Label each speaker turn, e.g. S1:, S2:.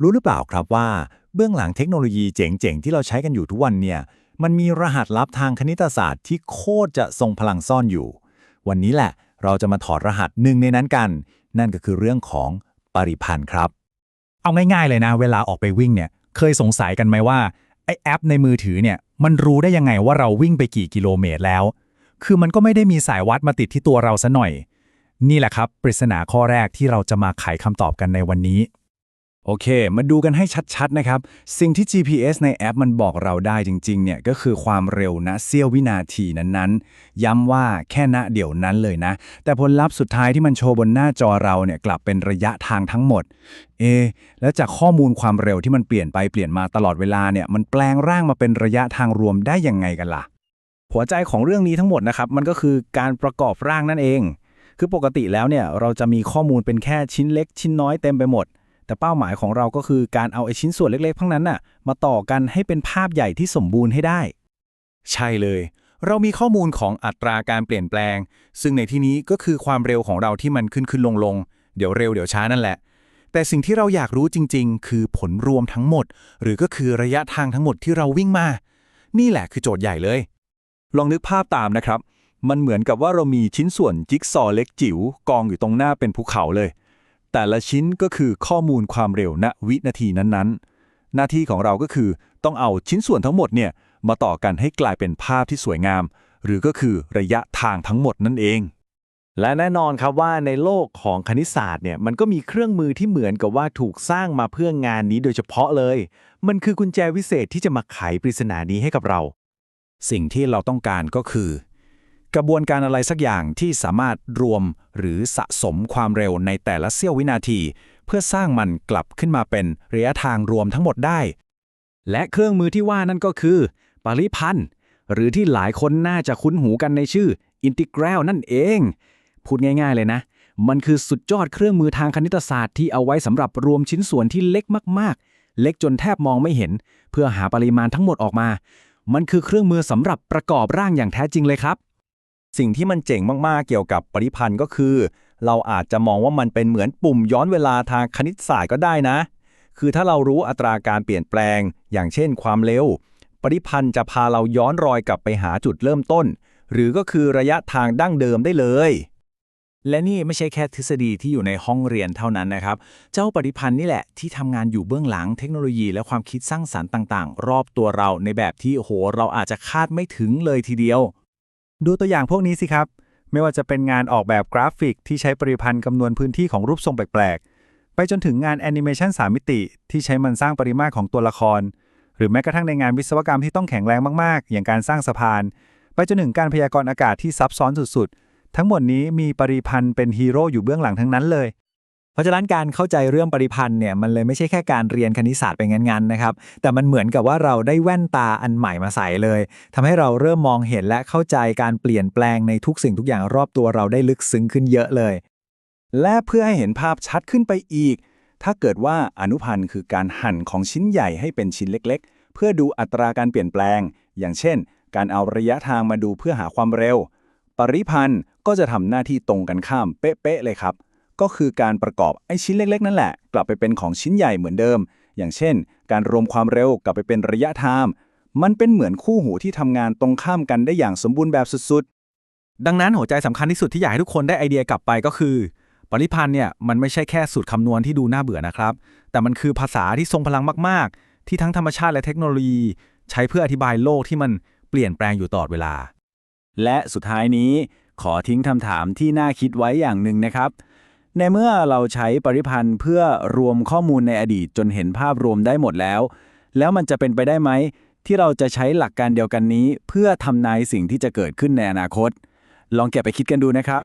S1: รู้หรือเปล่าครับว่าเบื้องหลังเทคโนโลยีเจ๋งๆ ที่เราใช้กันอยู่ทุกวันเนี่ย มันมีรหัสลับทางคณิตศาสตร์ที่โคตรจะทรงพลังซ่อนอยู่ วันนี้แหละ เราจะมาถอดรหัสหนึ่งในนั้นกัน นั่นก็คือเรื่องของปริพันธ์ครับ
S2: เอาง่ายๆเลยนะ เวลาออกไปวิ่งเนี่ย เคยสงสัยกันไหมว่าไอแอปในมือถือเนี่ยมันรู้ได้ยังไงว่าเราวิ่งไปกี่กิโลเมตรแล้ว คือมันก็ไม่ได้มีสายวัดมาติดที่ตัวเราซะหน่อย นี่แหละครับ ปริศนาข้อแรกที่เราจะมาไขคำตอบกันในวันนี้
S1: โอเค มาดูกันให้ชัดๆ นะครับ สิ่งที่ GPS ในแอปมันบอกเราได้จริงๆ เนี่ย ก็คือความเร็วนะเสี้ยววินาทีนั้นๆ ย้ำว่าแค่ณเดี๋ยวนั้นเลยนะ แต่ผลลัพธ์สุดท้ายที่มันโชว์บนหน้าจอเราเนี่ยกลับเป็นระยะทางทั้งหมด เอะแล้วจากข้อมูลความเร็วที่มันเปลี่ยนไปเปลี่ยนมาตลอดเวลาเนี่ยมันแปลงร่างมาเป็นระยะทางรวมได้ยังไงกันล่ะ
S3: หัวใจของเรื่องนี้ทั้งหมดนะครับมันก็คือการประกอบร่างนั่นเอง คือปกติแล้วเนี่ยเราจะมีข้อมูลเป็นแค่ชิ้นเล็กชิ้นน้อยเต็มไปหมด แต่เป้าหมายของเราก็คือการเอาไอ้ชิ้นส่วนเล็กๆทั้งนั้นน่ะมาต่อกันให้เป็นภาพใหญ่ที่สมบูรณ์ให้ได้
S2: ใช่เลย เรามีข้อมูลของอัตราการเปลี่ยนแปลง ซึ่งในที่นี้ก็คือความเร็วของเราที่มันขึ้นขึ้นลงลงเดี๋ยวเร็วเดี๋ยวช้านั่นแหละ แต่สิ่งที่เราอยากรู้จริง ๆ คือผลรวมทั้งหมด หรือก็คือระยะทางทั้งหมดที่เราวิ่งมา นี่แหละคือโจทย์ใหญ่เลย
S1: ลองนึกภาพตามนะครับ มันเหมือนกับว่าเรามีชิ้นส่วนจิ๊กซอว์เล็กจิ๋วกองอยู่ตรงหน้าเป็นภูเขาเลย แต่ละชิ้นก็คือข้อมูลความเร็วณวินาทีนั้นๆ หน้าที่ของเราก็คือต้องเอาชิ้นส่วนทั้งหมดเนี่ยมาต่อกันให้กลายเป็นภาพที่สวยงาม หรือก็คือระยะทางทั้งหมดนั่นเอง
S3: และแน่นอนครับว่าในโลกของคณิตศาสตร์เนี่ยมันก็มีเครื่องมือที่เหมือนกับว่าถูกสร้างมาเพื่องานนี้โดยเฉพาะเลย มันคือกุญแจวิเศษที่จะมาไขปริศนานี้ให้กับเรา
S1: สิ่งที่เราต้องการก็คือ กระบวนการอะไรสักอย่างที่สามารถรวมหรือสะสมความเร็วในแต่ละเสี้ยววินาที เพื่อสร้างมันกลับขึ้นมาเป็นระยะทางรวมทั้งหมดได้
S3: และเครื่องมือที่ว่านั่นก็คือ ปริพันธ์ หรือที่หลายคนน่าจะคุ้นหูกันในชื่ออินทิกรัลนั่นเอง พูดง่าย ๆ เลยนะ มันคือสุดยอดเครื่องมือทางคณิตศาสตร์ที่เอาไว้สำหรับรวมชิ้นส่วนที่เล็กมากๆ เล็กจนแทบมองไม่เห็น เพื่อหาปริมาณทั้งหมดออกมา มันคือเครื่องมือสำหรับประกอบร่างอย่างแท้จริงเลยครับ
S1: สิ่งที่มันเจ๋งมากๆเกี่ยวกับปริพันธ์ก็คือ เราอาจจะมองว่ามันเป็นเหมือนปุ่มย้อนเวลาทางคณิตศาสตร์ก็ได้นะ คือถ้าเรารู้อัตราการเปลี่ยนแปลง อย่างเช่น ความเร็ว ปริพันธ์จะพาเราย้อนรอยกลับไปหาจุดเริ่มต้น หรือก็คือระยะทางดั้งเดิมได้เลย
S2: และนี่ไม่ใช่แค่ทฤษฎีที่อยู่ในห้องเรียนเท่านั้นนะครับ เจ้าปฏิพันธ์นี่แหละที่ทำงานอยู่เบื้องหลังเทคโนโลยีและความคิดสร้างสรรค์ต่าง ๆ รอบตัวเราในแบบที่โห เราอาจจะคาดไม่ถึงเลยทีเดียว
S4: ดูตัวอย่างพวกนี้สิครับ ไม่ว่าจะเป็นงานออกแบบกราฟิกที่ใช้ปริพันธ์คำนวณพื้นที่ของรูปทรงแปลกๆ ไปจนถึงงานแอนิเมชันสามิติ ที่ใช้มันสร้างปริมาตรของตัวละคร หรือแม้กระทั่งในงานวิศวกรรมที่ต้องแข็งแรงมากๆ อย่างการสร้างสะพาน ไปจนถึงการพยากรณ์อากาศที่ซับซ้อนสุดๆ ทั้งหมดนี้มีปริพันธ์เป็นฮีโร่อยู่เบื้องหลังทั้งนั้นเลย
S5: เพราะฉะนั้นการเข้าใจเรื่องปริพันธ์เนี่ยมันเลยไม่ใช่แค่การเรียนคณิตศาสตร์ไปงั้นๆนะครับแต่มันเหมือนกับว่าเราได้แว่นตาอันใหม่มาใส่เลยทำให้เราเริ่มมองเห็นและเข้าใจการเปลี่ยนแปลงในทุกสิ่งทุกอย่างรอบตัวเราได้ลึกซึ้งขึ้นเยอะเลย
S1: และเพื่อให้เห็นภาพชัดขึ้นไปอีก ถ้าเกิดว่าอนุพันธ์คือการหั่นของชิ้นใหญ่ให้เป็นชิ้นเล็ก ๆ เพื่อดูอัตราการเปลี่ยนแปลง อย่างเช่น การเอาระยะทางมาดูเพื่อหาความเร็ว ปริพันธ์ก็จะทำหน้าที่ตรงกันข้ามเป๊ะๆเลยครับ ก็คือการประกอบไอ้ชิ้นเล็ก ๆ นั่นแหละ กลับไปเป็นของชิ้นใหญ่เหมือนเดิม อย่างเช่น การรวมความเร็วกลับไปเป็นระยะทางมันเป็นเหมือนคู่หูที่ทำงานตรงข้ามกันได้อย่างสมบูรณ์แบบสุดๆ
S3: ดังนั้นหัวใจสำคัญที่สุดที่อยากให้ทุกคนได้ไอเดียกลับไปก็คือ ปริพันธ์เนี่ยมันไม่ใช่แค่สูตรคำนวณที่ดูน่าเบื่อนะครับ แต่มันคือภาษาที่ทรงพลังมากๆ ที่ทั้งธรรมชาติและเทคโนโลยี ใช้เพื่ออธิบายโลกที่มันเปลี่ยนแปลงอยู่ตลอดเวลา
S1: และสุดท้ายนี้ขอทิ้งคำถามที่น่าคิดไว้อย่างหนึ่งนะครับ ในเมื่อเราใช้ปริพันธ์เพื่อรวมข้อมูลในอดีตจนเห็นภาพรวมได้หมดแล้ว แล้วมันจะเป็นไปได้ไหม ที่เราจะใช้หลักการเดียวกันนี้ เพื่อทำนายสิ่งที่จะเกิดขึ้นในอนาคต ลองเก็บไปคิดกันดูนะครับ